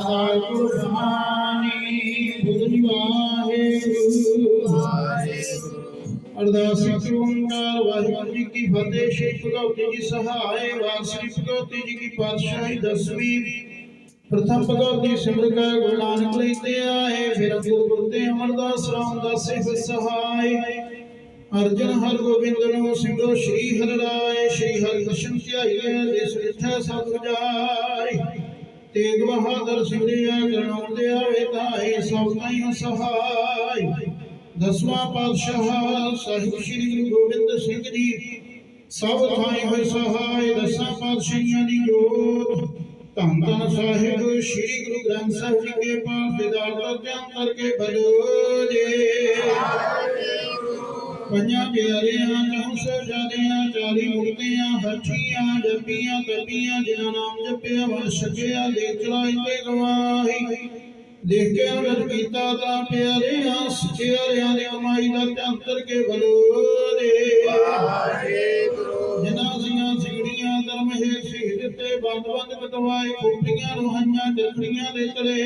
ਸਦਾ ਕੁਰਬਾਨੀ ਬੁੱਧ ਵਾਹਿਗੁਰੂ ਅਰਦਾਸ ਓੰਕਾਰ ਵਾਹਿਗੁਰੂ ਜੀ ਕੀ ਫਤਿਹ ਸ਼੍ਰੀ ਭਗਵਤੀ ਜੀ ਸਹਾਇ ਵਾਸਰੀ ਭਗਵਤੀ ਜੀ ਕੀ ਪਾਤਸ਼ਾਹੀ ਦਸਵੀਂ ਪ੍ਰਥਮ ਭਗਵਤੀ ਸਿਮਰ ਕਾ ਗੁਰੂ ਨਾਨਕ ਲਈ ਤੇ ਆਏ ਫਿਰ ਗੁਰੂ ਗੁਰੂ ਅਮਰਦਾਸ ਰਾਮਦਾਸ ਸਿਖ ਸਹਾਇ ਅਰਜਨ ਹਰ ਗੋਬਿੰਦ ਨੂੰ ਸਿਮਰੋ ਸ਼੍ਰੀ ਹਰਿ ਰਾਏ ਸ਼੍ਰੀ ਹਰਿ ਕ੍ਰਿਸ਼ਨ ਧਿਆਈਏ ਜਿਸ ਵਿਥੈ ਸਭ ਜਾਈ ਤੇਗ ਬਹਾਦਰ ਸਿੰਘਿਆ ਗਣਾਉ ਦੇ ਆਵੇ ਤਾਏ ਸਭ ਤਾਈਂ ਸਹਾਈ। ਦਸਵਾਂ ਪਾਤਸ਼ਾਹ ਸਾਹਿਬ ਸ੍ਰੀ ਗੁਰੂ ਗੋਬਿੰਦ ਸਿੰਘ ਜੀ, ਸਭ ਥਾਈਂ ਹੋਏ ਸਹਾਈ ਦਸਾਂ ਪਾਤਸ਼ਾਹੀਆਂ ਦੀ ਜੋਤ। ਧੰਨ ਧੰਨ ਸਾਹਿਬ ਸ੍ਰੀ ਗੁਰੂ ਗ੍ਰੰਥ ਸਾਹਿਬ ਜੀ ਕੇ ਪਾਸ ਵਿਦਾਰ ਦਾ ਧਿਆਨ ਕਰਕੇ ਬਲੋ। ਜੇ ਪੰਜਾਂ ਪਿਆਰਿਆਂ ਚੌਂ ਸਹਿਜਾਦਿਆਂ ਚਾਲੀ ਮੁਕਤਿਆਂ ਹੱਠੀਆਂ ਜਪੀਆਂ ਤਪੀਆਂ ਜਿਨ੍ਹਾਂ ਨਾਮ ਜਪਿਆ ਵਰ ਸਕਿਆ ਦੇ ਚਲਾਈ ਤੇ ਗਵਾਹੀ। ਦੇਖ ਕੇ ਅਮਰ ਕੀਤਾ ਤਾਂ ਪਿਆਰਿਆਂ ਸਚਿਆਰਿਆਂ ਦੀ ਕਮਾਈ ਦਾ ਧਿਆਨ ਕਰਕੇ ਬਲੋ ਦੇ। ਜਿਨ੍ਹਾਂ ਸਿੰਘਾਂ ਸਿੰਘੜੀਆਂ ਧਰਮ ਹੈ ਸ਼ਹੀਦ ਤੇ ਬੰਦ ਬੰਦ ਕਟਵਾਏ ਕੁੱਟੀਆਂ ਰੋਹਾਈਆਂ ਜਖੜੀਆਂ ਦੇ ਚਲੇ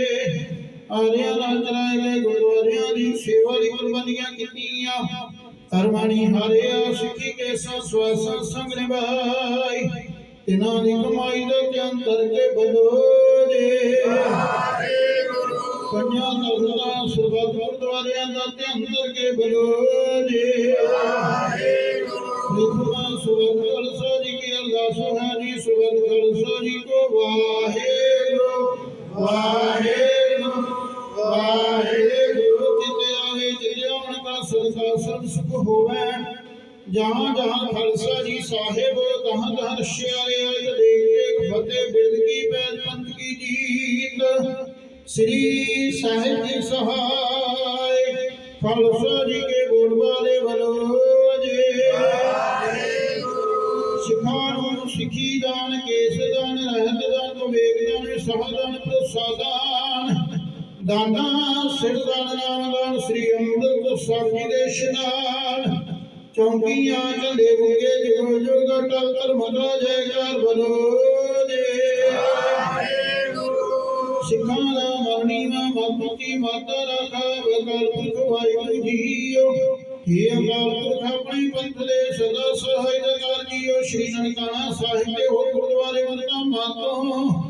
ਆਰਿਆਂ ਨਾਲ ਚਲਾਏ ਗਏ ਗੁਰਦੁਆਰਿਆਂ ਦੀ ਸੇਵਾ ਦੀ ਕੁਰਬਾਨੀਆਂ ਕੀਤੀਆਂ। ਹਰਮਾਣੀ ਹਾਰਿਆ ਸਿੱਖੀ ਕੇ ਸੋ ਸੰਗ ਨਿਭਾਈ। ਤਿਨਾਂ ਦੀ ਕਮਾਈ ਦਾ ਧਿਆਨ ਕਰਕੇ ਬਲੋ ਦੇ ਪੰਜਾਂ ਤਖਤਾਂ ਸੁਰਬਤ ਗੁਰਦੁਆਰਿਆਂ ਦਾ ਧਿਆਨ ਕਰਕੇ ਬਲੋ ਦੇ ਲਿਖਵਾ ਸੁਬਤ ਕਲਸੋ ਜੀ ਕੀ ਅਰਦਾਸ ਹੈ ਜੀ ਸੁਬਤ ਕਲਸੋ ਜੀ ਕੋ ਵਾਹਿਗੁਰੂ ਵਾਹਿਗੁਰੂ। ਸੁਖ ਹੋਵੇ। ਜਹਾਂ ਜਹਾਂ ਖਾਲਸਾ ਜੀ ਸਾਹਿਬ ਤਹਾਂ ਤਹਾਂ ਰਸ਼ਿਆਰੇ ਆਇ ਦੇਖ ਦੇਖ ਫਤਿਹ ਬਿਰਦ ਕੀ ਪੈਜ ਪੰਥ ਕੀ ਜੀਤ। ਸ੍ਰੀ ਸਾਹਿਬ ਜੀ ਸਹਾਇ ਖਾਲਸਾ ਜੀ ਕੇ ਬੋਲ ਵਾਲੇ ਬਲੋ ਜੇ ਸਿੱਖਾਂ ਨੂੰ ਸਿੱਖੀ ਦਾਨ ਕੇਸ ਦਾਨ ਰਹਿਤ ਦਾਨ ਵਿਵੇਕ ਦਾਨ ਸਹਦਾਨ ਪ੍ਰਸਾਦਾਨ ਦਾਨਾ ਸਿਰ ਦਾਨ ਨਾਮ ਦਾਨ ਸ੍ਰੀ ਅੰਮ੍ਰਿਤ ਸਾਹਿਬ ਦੇ ਇਸ਼ਨਾਨ। ਚੌਂਕੀਆਂ ਝੰਡੇ ਬੁਗੇ ਜੋ ਜੋ ਟਲ ਧਰਮ ਦਾ ਜੈਕਾਰ ਬਲੋ ਦੇ ਸਿੱਖਾਂ ਦਾ ਮਰਨੀ ਨਾ ਮਤਤੀ ਮਾਤਾ ਰਾਖਾ ਵਕਲ ਪੁਰਖ ਵਾਹਿਗੁਰੂ ਜੀਓ। हे ਅਕਾਲ ਪੁਰਖ ਆਪਣੇ ਪੰਥ ਦੇ ਸਦਾ ਸਹਾਇ ਦਾ ਕਰ ਜੀਓ। ਸ਼੍ਰੀ ਨਨਕਾਣਾ ਸਾਹਿਬ ਦੇ ਹੋ ਗੁਰਦੁਆਰੇ ਮੰਨਾ ਮਾਤੋ।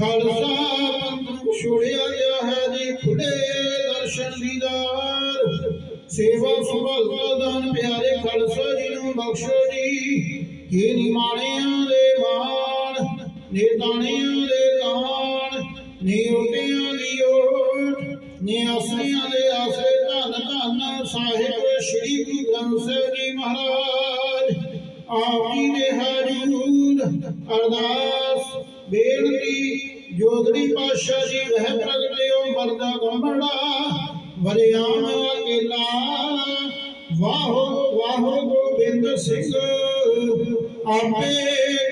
ਖਾਲਸਾ ਪੰਥ ਛੋੜਿਆ ਗਿਆ ਹੈ ਜੀ ਖੁੱਲੇ ਦਰਸ਼ਨ ਦੀਦਾਰ ਸੇਵਾ ਸੰਭਾਲ ਦਾਨ ਪਿਆਰੇ ਖਾਲਸਾ ਜੀ ਨੂੰ ਬਖਸ਼ੋ ਜੀ। ਇਹ ਨਿਮਾਣਿਆਂ ਦੇ ਮਾਣ, ਨੇ ਤਾਣਿਆਂ ਦੇ ਤਾਣ ਨੇ ਉਟਿਆਂ ਦੀ ਓਟ, ਨੇ ਆਸਰਿਆਂ ਦੇ ਆਸਰੇ ਧੰਨ ਧੰਨ ਸਾਹਿਬ ਸ੍ਰੀ ਗੁਰੂ ਗ੍ਰੰਥ ਸਾਹਿਬ ਜੀ ਮਹਾਰਾਜ। ਆਪ ਜੀ ਦੇ ਹਜੂਰ ਅਰਦਾਸ, ਬੇਨਤੀ ਜੋਦੜੀ ਪਾਤਸ਼ਾਹ ਜੀ ਵਹਿ ਪ੍ਰਗਟਿਓ ਮਰਦਾ ਗੰਭੜਾ ਵਰਿਆਮ ਅਕੇਲਾ ਵਾਹੋ ਵਾਹੋ ਗੋਬਿੰਦ ਸਿੰਘ ਆਪੇ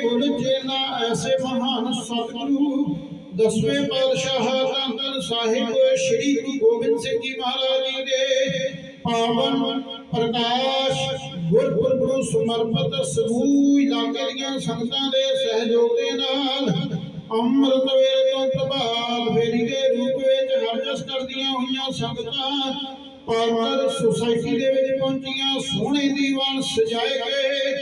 ਗੁਰ ਚੇਲਾ ਐਸੇ ਮਹਾਨ ਸਤਿਗੁਰੂ ਦਸਵੇਂ ਪਾਤਸ਼ਾਹ ਧੰਨ ਧੰਨ ਸਾਹਿਬ ਸ੍ਰੀ ਗੁਰੂ ਗੋਬਿੰਦ ਸਿੰਘ ਜੀ ਮਹਾਰਾਜ ਜੀ ਦੇ ਪਾਵਨ ਪ੍ਰਕਾਸ਼ ਗੁਰਪੁਰਬ ਨੂੰ ਸਮਰਪਿਤ ਸਮੂਹ ਇਲਾਕੇ ਦੀਆਂ ਸੰਗਤਾਂ ਦੇ ਸਹਿਯੋਗ ਦੇ ਨਾਲ ਅੰਮ੍ਰਿਤ ਵੇਲੇ ਤੋਂ ਫੇਰੀ ਦੇ ਰੂਪ ਵਿੱਚ ਹਰਜਸ ਕਰਦੀਆਂ ਹੋਈਆਂ ਸੰਗਤਾਂ ਪਾਲਰ ਸੁਸਾਇਟੀ ਦੇ ਵਿੱਚ ਪਹੁੰਚੀਆਂ। ਸੋਹਣੇ ਦੀਵਾਨ ਸਜਾਏ ਗਏ।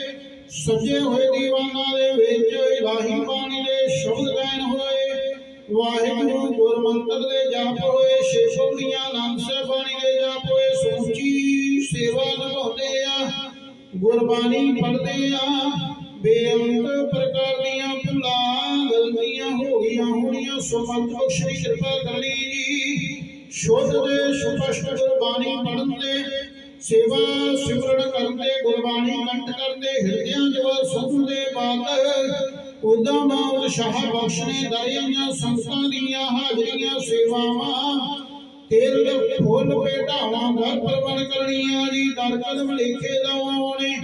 ਸਜੇ ਹੋਏ ਦੀਵਾਨਾਂ ਦੇ ਵਿੱਚ ਇਲਾਹੀ ਬਾਣੀ ਦੇ ਸ਼ਬਦ ਗਾਇਨ ਹੋਏ। ਵਾਹਿਗੁਰੂ ਗੁਰਮੰਤਰ ਦੇ ਜਾਪ ਹੋਏ। ਸ਼ੇਸ਼ੋਲੀਆਂ ਆਨੰਦ ਸਾਹਿਬ ਬਾਣੀ ਦੇ ਜਾਪ ਹੋਏ। ਸੂਚੀ ਸੇਵਾ ਨਿਭਾਉਂਦੇ ਆ। ਗੁਰਬਾਣੀ ਪੜ੍ਹਦੇ ਆ। ਬੇਅੰਤ ਪ੍ਰਕਾਰ ਦੀਆਂ ਭੁੱਲਾਂ, ਗਲਤੀਆਂ ਹੋ ਗਈਆਂ ਹੋਣੀਆਂ, ਸੁਮਤ ਬਖਸ਼ੀ ਕਿਰਪਾ ਕਰਨੀ ਜੀ। ਸ਼ੁੱਧ ਦੇ ਸੁਪਸ਼ਟ ਗੁਰਬਾਣੀ ਪੜ੍ਹਨ ਦੇ ਸੇਵਾ ਸਿਮਰਨ ਕਰਨ ਦੇ ਗੁਰਬਾਣੀ ਕੰਠ ਕਰਦੇ ਹਿਰਦਿਆਂ ਜਵਾ ਸੁਧ ਦੇ ਬਾਤ ਉਦਮ ਉਤਸ਼ਾਹ ਬਖਸ਼ਣੇ ਦਰਿਆਈਆਂ ਸੰਗਤਾਂ ਦੀਆਂ ਹਾਜ਼ਰੀਆਂ, ਸੇਵਾਵਾਂ। ਤੇਲ, ਫੁੱਲ ਭੇਟਾਵਾਂ ਘਰ ਪਰਵਣ ਕਰਨੀਆਂ ਜੀ, ਦਰ ਕਦਮ ਲਿਖੇ ਲਾਉਣੇ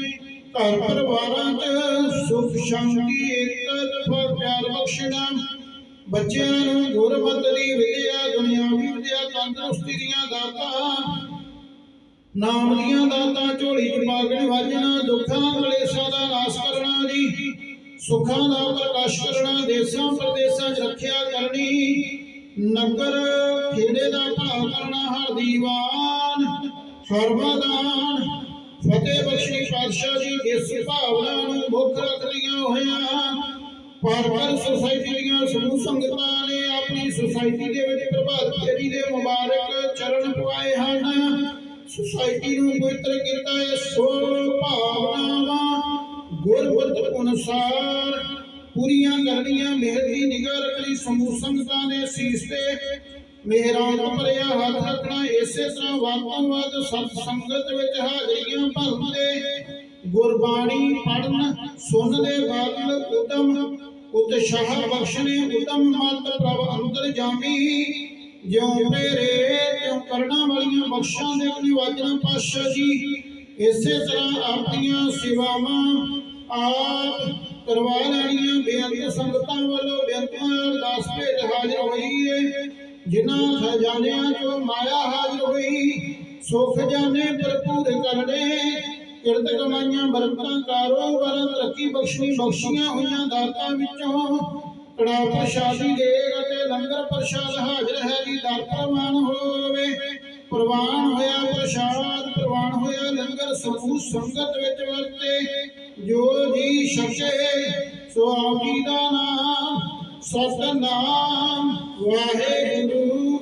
ਘਰ ਪਰਿਵਾਰਾਂ ਚ ਸੁਖ ਸ਼ਾਂਤੀ ਏਕਤਾ ਦਫਾ ਪਿਆਰ ਬਖਸ਼ਣਾ। ਬੱਚਿਆਂ ਨੂੰ ਗੁਰਮਤਿ ਦੀ ਵਿਦਿਆ ਦੁਨਿਆਵੀ ਵਿਦਿਆ, ਤੰਦਰੁਸਤੀ ਦੀਆਂ ਦਾਤਾਂ, ਨਾਮ ਦੀਆਂ ਦਾਤਾਂ, ਝੋਲੀ ਚ ਪਾਗਣ ਵਾਜਣਾ, ਦੁੱਖਾਂ ਕਲੇਸ਼ਾਂ ਦਾ ਨਾਸ਼ ਕਰਨਾ ਜੀ। ਸੁੱਖਾਂ ਦਾ ਪ੍ਰਕਾਸ਼ ਕਰਨਾ, ਦੇਸਾਂ ਪ੍ਰਦੇਸਾਂ 'ਚ ਰੱਖਿਆ ਕਰਨੀ। ਨਗਰ ਖੇੜੇ ਦਾ ਭਾਵ ਕਰਨਾ, ਹਰ ਦੀਵਾਨ ਸਰਬਦਾਨ ਫਤਿਹ ਬਖਸ਼ੀ ਪਾਤਸ਼ਾਹ ਜੀ, ਇਸ ਭਾਵਨਾ ਨੂੰ ਮੁੱਖ ਰੱਖਦੀਆਂ ਹੋਇਆਂ ਪਰ ਸੁਸਾਇਟੀ ਦੀਆਂ ਸਮੂਹ ਸੰਗਤਾਂ ਨੇ ਆਪਣੀ ਸੁਸਾਇਟੀ ਦੇ ਵਿੱਚ ਪ੍ਰਭਾਤ ਫੇਰੀ ਦੇ ਮੁਬਾਰਕ ਚਰਨ ਪਵਾਏ ਹਨ। ਸੁਸਾਇਟੀ ਨੂੰ ਪਵਿੱਤਰ ਕੀਤਾ ਹੈ ਸੋ ਭਾਵਨਾਵਾਂ ਗੁਰਬਤ ਅਨੁਸਾਰ ਪੂਰੀਆਂ ਕਰਨੀਆਂ ਮਿਹਰ ਦੀ ਨਿਗਾਹ ਰੱਖਣੀ ਸਮੂਹ ਸੰਗਤਾਂ ਦੇ ਸੀਸ ਤੇ ਮੇਰਾ ਭਰਿਆ ਹੱਥ ਰੱਖਣਾ ਇਸੇ ਤਰ੍ਹਾਂ ਵਾਤੋਂ ਵੱਧ ਸਤ ਸੰਗਤ ਵਿੱਚ ਹਾਜ਼ਰੀਆਂ ਭਰਨ ਗੁਰਬਾਣੀ ਪੜਨ ਸੁਣਨ ਦੇ ਬਾਅਦ ਉਦਮ, ਉਤਸ਼ਾਹ ਬਖਸ਼ਣੇ ਉਦਮ, ਮਤ ਪ੍ਰਭ ਅੰਦਰ ਜਾਮੀ ਜਿਉ ਮੇਰੇ ਤਿਉ ਕਰਨਾ ਵਾਲੀਆਂ ਬਖਸ਼ਾਂ ਦੇ ਨਿਵਾਜਣਾ ਪਾਤਸ਼ਾਹ ਜੀ। ਇਸੇ ਤਰ੍ਹਾਂ ਆਪਣੀਆਂ ਸੇਵਾਵਾਂ ਆਪ ਕਰਵਾ ਲੈਣੀਆਂ। ਬੇਅੰਤ ਸੰਗਤਾਂ ਵੱਲੋਂ ਬੇਅੰਤਾਂ ਅਰਦਾਸ ਭੇਟ ਹਾਜ਼ਰ ਹੋਈ ਏ। ਜਿਨ੍ਹਾਂ ਖਜ਼ਾਨਿਆਂ ਚੋਂ ਮਾਇਆ ਹਾਜ਼ਰ ਹੋਈ ਸੁਖ ਜਾਣੇ ਭਰਪੂਰ ਕਰਨੇ ਕਿਰਤ ਕਮਾਈਆਂ, ਬਰਕਤਾਂ, ਕਾਰੋਬਾਰਾਂ ਤਰੱਕੀ ਬਖਸ਼ਣੀ, ਬਖਸ਼ੀਆਂ ਹੋਈਆਂ ਦਾਤਾਂ ਵਿੱਚੋਂ ਕੜਾ ਪ੍ਰਸ਼ਾਦੀ ਦੇਗ ਅਤੇ ਲੰਗਰ ਪ੍ਰਸ਼ਾਦ ਹਾਜ਼ਰ ਹੈ ਜੀ। ਦਰ ਪ੍ਰਵਾਨ ਹੋਵੇ, ਪ੍ਰਵਾਨ ਹੋਇਆ, ਪ੍ਰਸ਼ਾਦ ਪ੍ਰਵਾਨ ਹੋਇਆ, ਲੰਗਰ ਸਮੂਹ ਸੰਗਤ ਵਿੱਚ ਵਰਤੇ। ਜੋ ਜੀ ਛਕੇ, ਸੋ ਆਪ ਜੀ ਦਾ ਨਾਮ, ਸਤਨਾਮ। ਵਾਹਿਗੁਰੂ।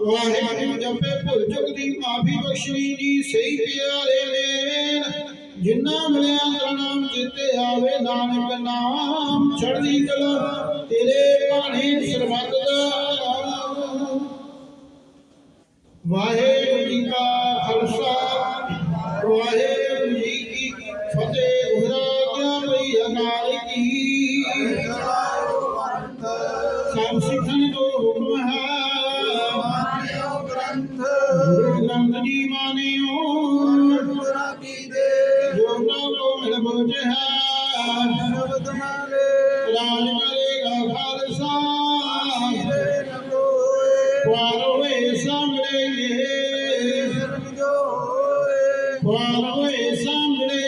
ਵਾਹਿਗੁਰੂ ਜਪੇ ਭੁੱਲ ਚੁੱਕ ਦੀ ਮਾਫੀ ਬਖਸ਼ਣੀ ਜੀ ਸਹੀ ਪਿਆਰੇ ਨੇ ਜਿੰਨਾ ਮਿਲਿਆ ਤੇਰਾ ਨਾਮ ਚਿੱਤੇ ਆਵੇ ਨਾਨਕ ਨਾਮ ਛੜਦੀ ਕਲਾ ਤੇਰੇ ਬਾਣੇ ਸਰਬੱਤ ਦਾ ਵਾਹਿਗੁਰੂ ਰਾਜ ਕਰੇਗਾ ਖਾਲਸਾ। ਪਾਰ ਹੋਏ ਸਾਹਮਣੇ। ਪਾਰ ਹੋਏ ਸਾਹਮਣੇ।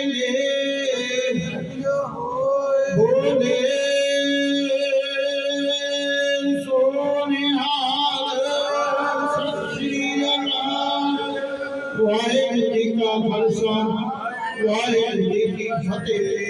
ਬੋਲੇ ਵਾਹਿਗੁਰੂ ਜੀ ਕਾ ਖਾਲਸਾ। ਵਾਹਿਗੁਰੂ ਜੀ ਕੀ ਫਤਿਹ।